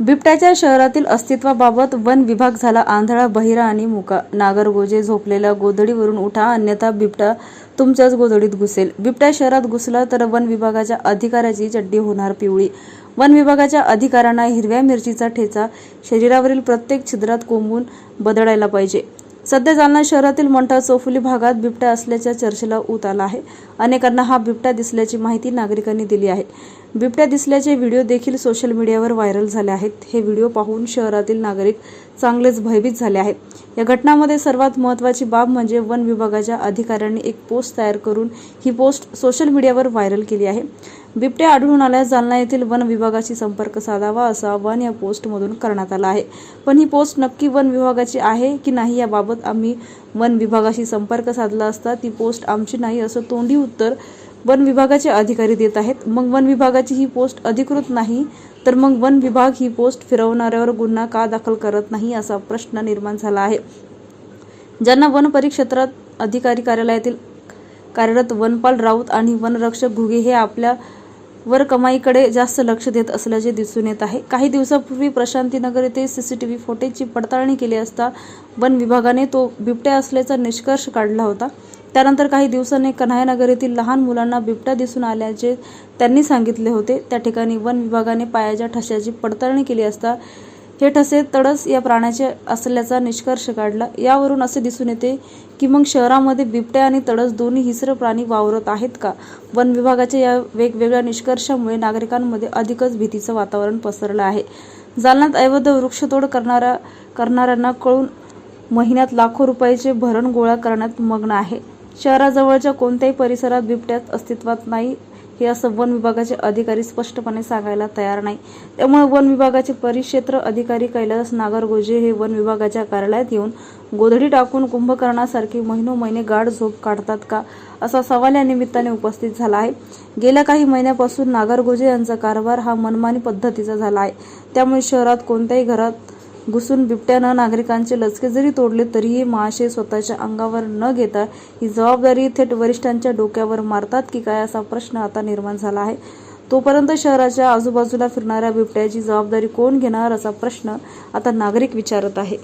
बिबट्याच्या शहरातील अस्तित्वाबाबत वन विभाग झाला आंधळा बहिरा आणि मुका. नागरगोजे झोपलेल्या गोधडीवरून उठा अन्यथा बिबटा तुमच्याच गोधडीत घुसेल. बिबट्या शहरात घुसला तर वन विभागाच्या अधिकाऱ्याची चड्डी होणार पिवळी. वन विभागाच्या अधिकाऱ्यांना हिरव्या मिरचीचा ठेचा शरीरावरील प्रत्येक छिद्रात कोंबून बदलायला पाहिजे. सध्या जालना शहरातील मंठा चौफुली भागात बिबट्या असल्याच्या चर्चेला ऊत आला आहे. अनेकांना हा बिबट्या दिसल्याची माहिती नागरिकांनी दिली आहे. बिबट्या दिसल्याचे व्हिडिओ देखील सोशल मीडियावर व्हायरल झाले आहेत. हे व्हिडिओ पाहून शहरातील नागरिक चांगलेच भयभीत झाले आहेत. या घटनामध्ये सर्वात महत्त्वाची बाब म्हणजे वन विभागाच्या अधिकाऱ्यांनी एक पोस्ट तयार करून ही पोस्ट सोशल मीडियावर व्हायरल केली आहे. बिबट्या आढळून आल्यास जालना येथील वन विभागाशी संपर्क साधावा असं आवाहन या पोस्टमधून करण्यात आलं आहे. पण ही पोस्ट नक्की वन विभागाची आहे की नाही याबाबत आम्ही वन विभागाशी संपर्क साधला असता ती पोस्ट आमची नाही असं तोंडी उत्तर वन विभागाचे अधिकारी देत आहेत. मग वन विभागाची ही पोस्ट अधिकृत नाही तर मग वन विभाग ही पोस्ट फिरवणाऱ्यावर गुन्हा का दाखल करत नाही असा प्रश्न निर्माण झाला आहे. ज्यांना वन परिक्षेत्रात अधिकारी कार्यालयातील कार्यरत वनपाल राऊत आणि वनरक्षक घुगे हे आपल्या वर कमाईकडे जास्त लक्ष देत असल्याचे दिसून येत आहे. काही दिवसापूर्वी प्रशांतीनगर येथे सीसीटीव्ही फुटेजची पडताळणी केली असता वन विभागाने तो बिबट्या असल्याचा निष्कर्ष काढला होता. त्यानंतर काही दिवसांनी कन्हायनगर येथील लहान मुलांना बिबट्या दिसून आल्याचे त्यांनी सांगितले होते. त्या ठिकाणी वन विभागाने पायाच्या ठशाची पडताळणी केली असता हे ठसे तडस या प्राण्याचे असल्याचा निष्कर्ष काढला. यावरून असे दिसून येते की मग शहरामध्ये बिबट्या आणि तडस दोन्ही हिसर प्राणी वावरत आहेत का? वन विभागाच्या या वेगवेगळ्या निष्कर्षामुळे नागरिकांमध्ये अधिकच भीतीचं वातावरण पसरलं आहे. जालन्यात अवैध वृक्षतोड करणाऱ्या करणाऱ्यांना कळून महिन्यात लाखो रुपयाचे भरण गोळा करण्यात मग्न आहे. शहराजवळच्या कोणत्याही परिसरात बिबट्यात अस्तित्वात नाही. हे असं वन विभागाचे अधिकारी स्पष्टपणे सांगायला तयार नाही. त्यामुळे वन विभागाचे परिक्षेत्र अधिकारी कैलास नागरगोजे हे वन विभागाच्या कार्यालयात येऊन गोधडी टाकून कुंभकर्णासारखी महिनो महिने गाढ झोप काढतात का? असा सवाल या निमित्ताने उपस्थित झाला आहे. गेल्या काही महिन्यापासून नागरगोजे यांचा कारभार हा मनमानी पद्धतीचा झाला आहे. त्यामुळे शहरात कोणत्याही घरात घुसून बिबट्यानं नागरिकांचे लचके जरी तोडले तरीही महाशय स्वतःच्या अंगावर न घेता ही जबाबदारी थेट वरिष्ठांच्या डोक्यावर मारतात की काय असा प्रश्न आता निर्माण झाला आहे. तोपर्यंत शहराच्या आजूबाजूला फिरणाऱ्या बिबट्याची जबाबदारी कोण घेणार असा प्रश्न आता नागरिक विचारत आहे.